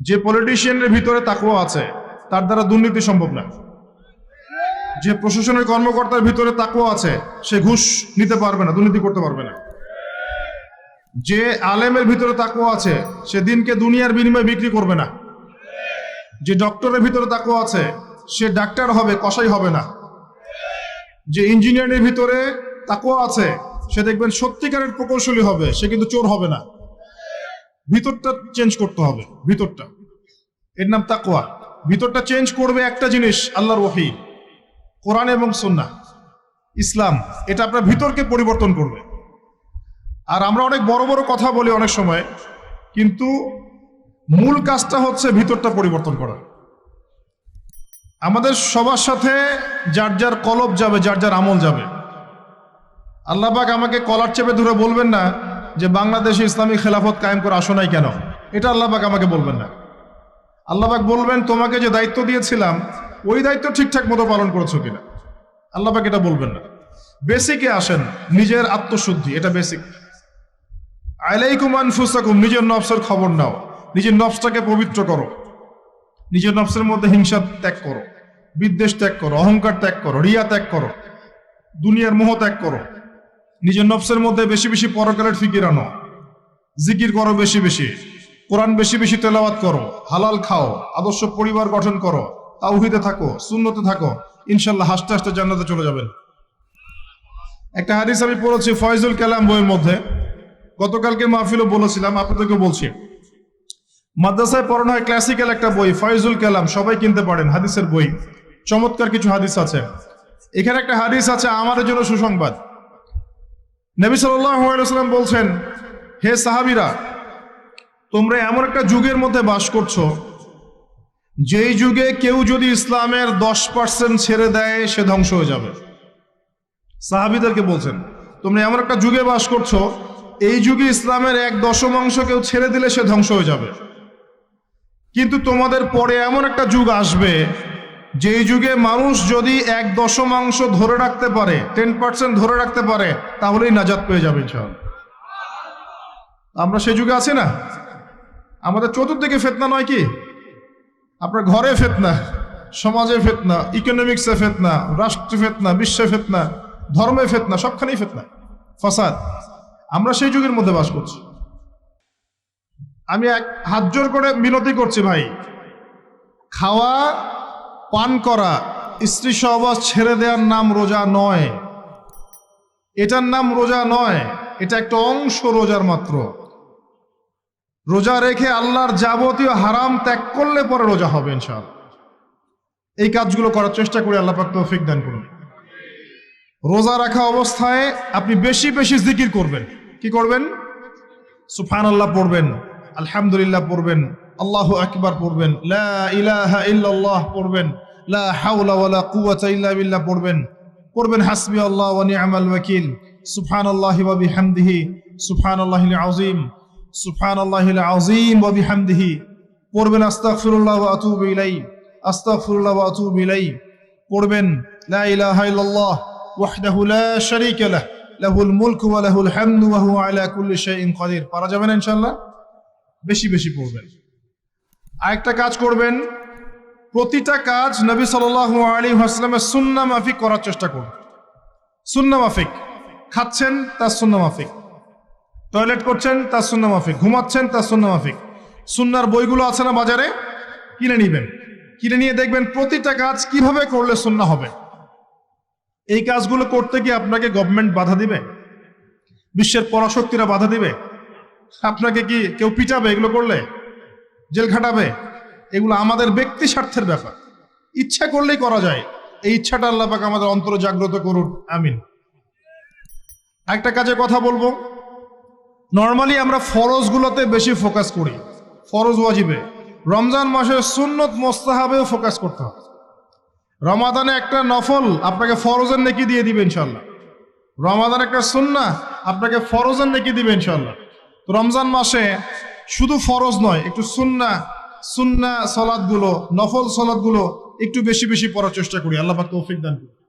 যে পলিটিশিয়ানের ভিতরে তাকুয়া আছে, তার দ্বারা দুর্নীতি সম্ভব না। যে প্রশাসনের কর্মকর্তার ভিতরে তাকুয়া আছে, সে ঘুষ নিতে পারবে না, দুর্নীতি করতে পারবে না। যে আলেমের ভিতরে তাকুয়া আছে, সে দিনকে দুনিয়ার বিনিময়ে বিক্রি করবে না। যে ডক্টরের ভিতরে তাকুয়া আছে, সে ডাক্তার হবে কষাই হবে না। যে ইঞ্জিনিয়ারের ভিতরে তাকুয়া আছে, সে দেখবেন সত্যিকারের প্রকৌশলী হবে, সে কিন্তু চোর হবে না। ভিতরটা চেঞ্জ করতে হবে, ভিতরটা। এর নাম তাকুয়া ভিতরটা চেঞ্জ করবে একটা জিনিস, আল্লাহর ওহি। কোরআন এবং সুন্নাহ। ইসলাম, এটা আপনার ভিতরকে পরিবর্তন করবে। আর আমরা অনেক বড় বড় কথা বলি অনেক সময়, কিন্তু মূল কাজটা হচ্ছে ভিতরটা পরিবর্তন করা। আমাদের সবার সাথে যার যার কলব যাবে, যার যার আমল যাবে। আল্লাহবাক আমাকে কলার চেপে ধরে বলবেন না যে বাংলাদেশে ইসলামী খেলাফত কায়েম করে আসো নাই কেন? এটা আল্লাহবাক আমাকে বলবেন না। আল্লাহবাক বলবেন, তোমাকে যে দায়িত্ব দিয়েছিলাম, ওই দায়িত্ব ঠিকঠাক মতো পালন করেছ কিনা? আল্লাহবাক এটা বলবেন না। বেসিকে আসেন, নিজের আত্মশুদ্ধি, এটা বেসিক আলাইকুম আনফুসাকুম, নিজের নফসের খবর নাও। নিজের নফসটাকে পবিত্র করো। নিজের নফসের মধ্যে হিংসা ত্যাগ করো। বিদ্বেষ ত্যাগ করো, অহংকার ত্যাগ করো, রিয়া ত্যাগ করো। দুনিয়ার মোহ ত্যাগ করো। নিজের নফসের মধ্যে বেশি বেশি পরকালের ফিকির আনো। জিকির করো বেশি বেশি। কোরআন বেশি বেশি তেলাওয়াত করো। হালাল খাও। আদর্শ পরিবার গঠন করো। তাওহিদে থাকো। শূন্যতে থাকো। ইনশাল্লাহ হাসতে হাসতে জান্নাতে চলে যাবেন। একটা হাদিস আমি পড়েছি ফয়জুল কালাম বইয়ের মধ্যে। গতকালকে মাহফিলও বলেছিলাম আপনাদেরকে বলছি। মাদ্রাসায় পড়ানো হয় ক্লাসিক্যাল একটা বই, ফয়জুল কালাম। সবাই কিনতে পারেন, হাদিসের বই। চমৎকার কিছু হাদিস আছে। এখানে একটা হাদিস আছে, আমাদের জন্য সুসংবাদ। নবী সাল্লাম বলছেন, হে সাহাবিরা, তোমরা এমন একটা যুগের মধ্যে বাস করছ, যেই যুগে কেউ যদি ইসলামের দশ পার্সেন্ট ছেড়ে দেয়, সে ধ্বংস হয়ে যাবে। সাহাবিদেরকে বলছেন, তোমরা এমন একটা যুগে বাস করছ, এই যুগে ইসলামের এক দশমাংশ কেউ ছেড়ে দিলে সে ধ্বংস হয়ে যাবে। কিন্তু তোমাদের পরে এমন একটা যুগ আসবে যেই যুগে মানুষ যদি এক দশমাংশ ধরে রাখতে পারে টেন পার্সেন্ট ধরে রাখতে পারে, তাহলেই নাজাত পেয়ে যাবে ইনশাআল্লাহ। আমরা সেই যুগে আছি না? আমাদের চতুর্দিকে ফেতনা নয় কি? আপনার ঘরে ফেতনা, সমাজে ফেতনা ইকোনমিক্সে ফেতনা, রাষ্ট্রে ফেতনা, বিশ্বে ফেতনা, ধর্মে ফেতনা, সবখানেই ফেতনা, ফসাদ। আমরা সেই যুগের মধ্যে বাস করছি। আমি এক হাত জোর করে বিনতি করছি ভাই। খাওয়া পান করা, স্ত্রী সহবাস ছেড়ে দেওয়ার নাম রোজা নয়। এটার নাম রোজা নয়, এটা একটা অংশ রোজার মাত্র। রোজা রেখে আল্লাহর যাবতীয় হারাম ত্যাগ করলে পরে রোজা হবে ইনশাল এই কাজগুলো করার চেষ্টা করি আল্লাহ পাক তৌফিক দান করুন। রোজা রাখা অবস্থায় আপনি বেশি বেশি জিকির করবেন। কি করবেন? সুফান আল্লাহ পড়বেন, আলহামদুলিল্লাহ পড়বেন আল্লাহ আকবার পড়বেন, লা ইলাহা ইল্লাল্লাহ পড়বেন, লা হাওলা ওয়ালা কুওয়াতা ইল্লা বিল্লাহ পড়বেন। পড়বেন হাসবি আল্লাহ ওয়া নি'মাল ওয়াকিল। সুবহানাল্লাহি ওয়া বিহামদিহি, সুবহানাল্লাহিল আযীম সুবহানাল্লাহিল আযীম ওয়া বিহামদিহি। পড়বেন, আস্তাগফিরুল্লাহ ওয়া আতুবু ইলাই আস্তাগফিরুল্লাহ ওয়া আতুবু ইলাই পড়বেন, লা ইলাহা ইল্লাল্লাহ ওয়াহদাহু লা শারীকা লাহ, লাহুল মুলকু ওয়া লাহুল হামদু ওয়া হুয়া আলা কুল্লি শাইইন কাদির। পারা যাবে না ইনশাআল্লাহ? বেশি বেশি পড়বেন। আরেকটা কাজ করবেন। প্রতিটা কাজ নবী সাল্লাল্লাহু আলাইহি ওয়াসাল্লামের সুন্নাহ মাফিক করার চেষ্টা করুন। সুন্নাহ মাফিক। খাচ্ছেন, তার সুন্নাহ মাফিক। টয়লেট করছেন, তার সুন্নাহ মাফিক। ঘুমাচ্ছেন, তার সুন্নাহ মাফিক। সুন্নার বইগুলো আছে না বাজারে? কিনে নিবেন। কিনে নিয়ে দেখবেন প্রতিটা কাজ কীভাবে করলে সুন্নাহ হবে? এই কাজগুলো করতে গিয়ে আপনাকে গভর্নমেন্ট বাধা দিবে? বিশ্বের পরাশক্তিরা বাধা দিবে? আপনাকে কি কেউ পিটাবে এগুলো করলে? জেল খাটাবে। এগুলো আমাদের ব্যক্তি স্বার্থের ব্যাপার। ইচ্ছা করলেই করা যায়। এই ইচ্ছাটা আল্লাহ পাক আমাদের অন্তর জাগ্রত করুন। আমিন। একটা কাজে কথা বলব। নর্মালি আমরা ফরজগুলোতে বেশি ফোকাস করি। ফরজ ওয়াজিবে। রমজান মাসে সুন্নত মোস্তাহাবেও ফোকাস করতে হবে। রমাদানে একটা নফল আপনাকে ফরজের নেকি দিয়ে দিবে ইনশাল্লাহ রমাদান একটা সুন্না আপনাকে ফরজের নেকি দিবে ইনশাল্লাহ তো রমজান মাসে শুধু ফরজ নয়, একটু সুন্না সুন্না সলাদগুলো, নফল সলাদগুলো একটু বেশি বেশি পড়ার চেষ্টা করি। আল্লাহ তৌফিক দান করুন।